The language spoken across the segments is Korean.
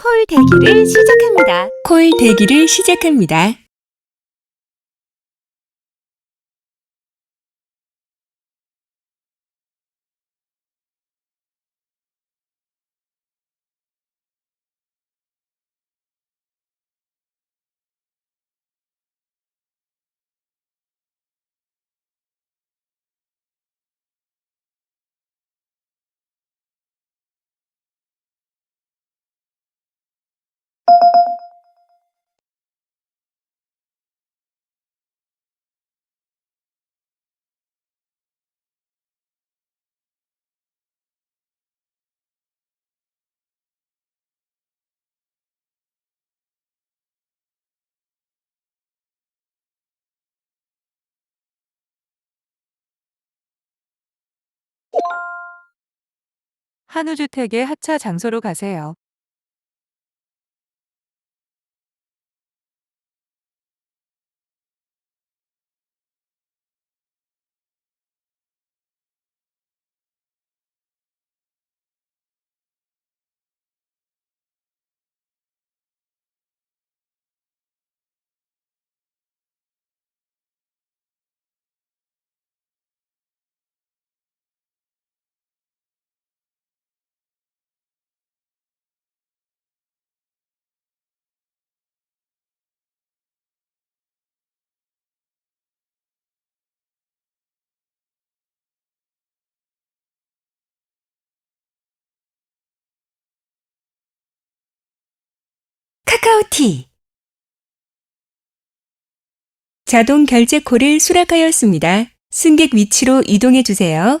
콜 대기를 시작합니다. 콜 대기를 시작합니다. 한우주택의 하차 장소로 가세요. 카카오티 자동 결제 콜을 수락하였습니다. 승객 위치로 이동해 주세요.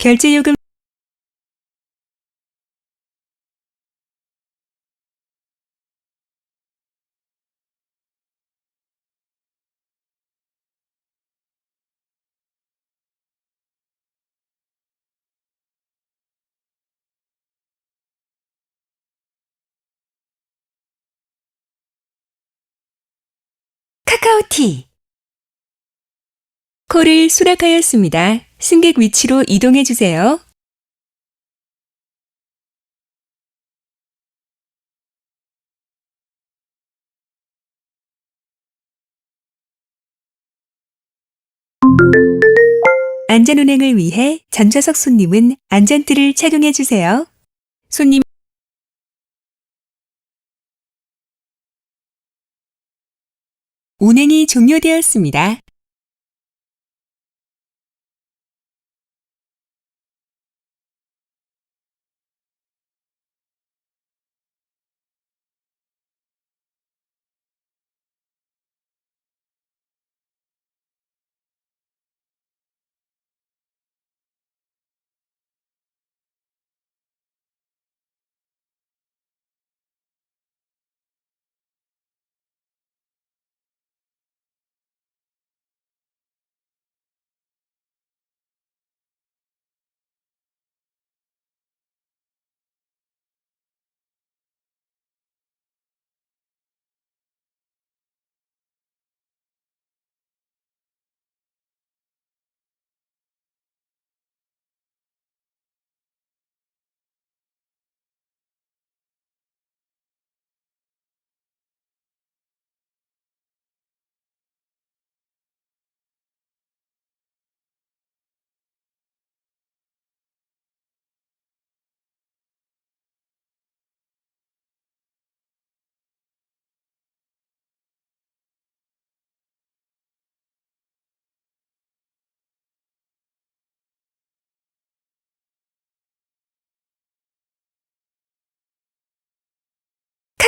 결제 요금 카카오티 콜을 수락하였습니다. 승객 위치로 이동해 주세요. 안전운행을 위해 전좌석 손님은 안전띠를 착용해 주세요. 손님 운행이 종료되었습니다.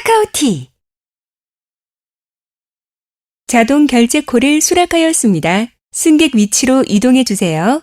카카오티 자동 결제콜을 수락하였습니다. 승객 위치로 이동해 주세요.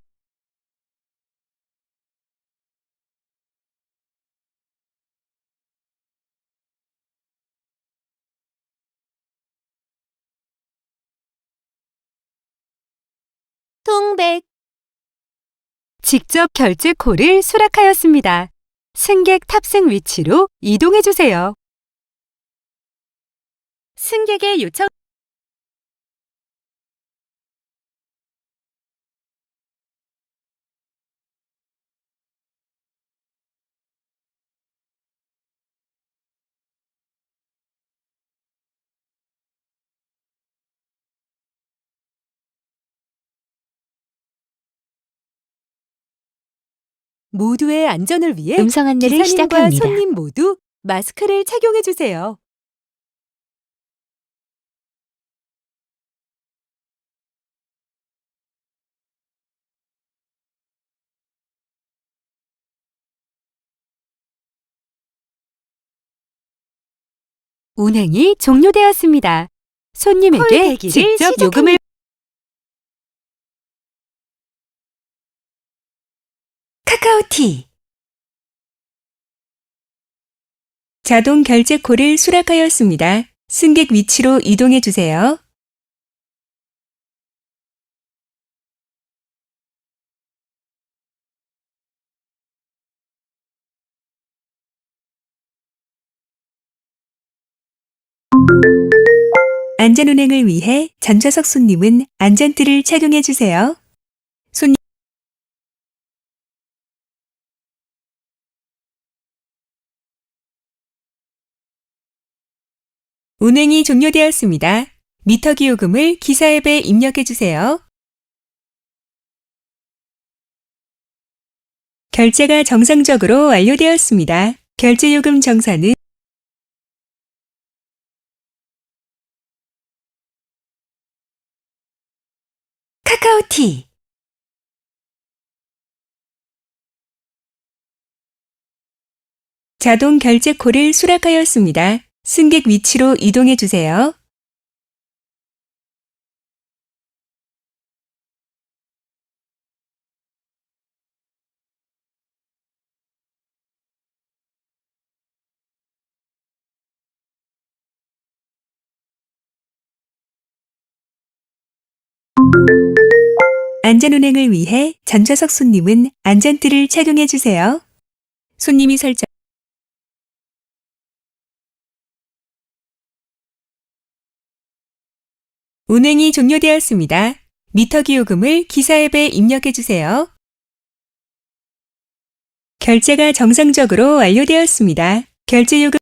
직접 결제 콜을 수락하였습니다. 승객 탑승 위치로 이동해 주세요. 승객의 요청 모두의 안전을 위해 음성 안내를 기사님과 시작합니다. 손님 모두 마스크를 착용해 주세요. 운행이 종료되었습니다. 손님에게 직접. 요금을 카카오티 자동 결제콜을 수락하였습니다. 승객 위치로 이동해 주세요. 안전운행을 위해 전좌석 손님은 안전띠를 착용해 주세요. 운행이 종료되었습니다. 미터 기 요금을 기사 앱에 입력해 주세요. 결제가 정상적으로 완료되었습니다. 결제 요금 정산은 카카오티 자동 결제 콜을 수락하였습니다. 승객 위치로 이동해 주세요. 안전운행을 위해 전좌석 손님은 안전띠를 착용해 주세요. 손님이 설정 운행이 종료되었습니다. 미터 기 요금을 기사 앱에 입력해 주세요. 결제가 정상적으로 완료되었습니다. 결제 요금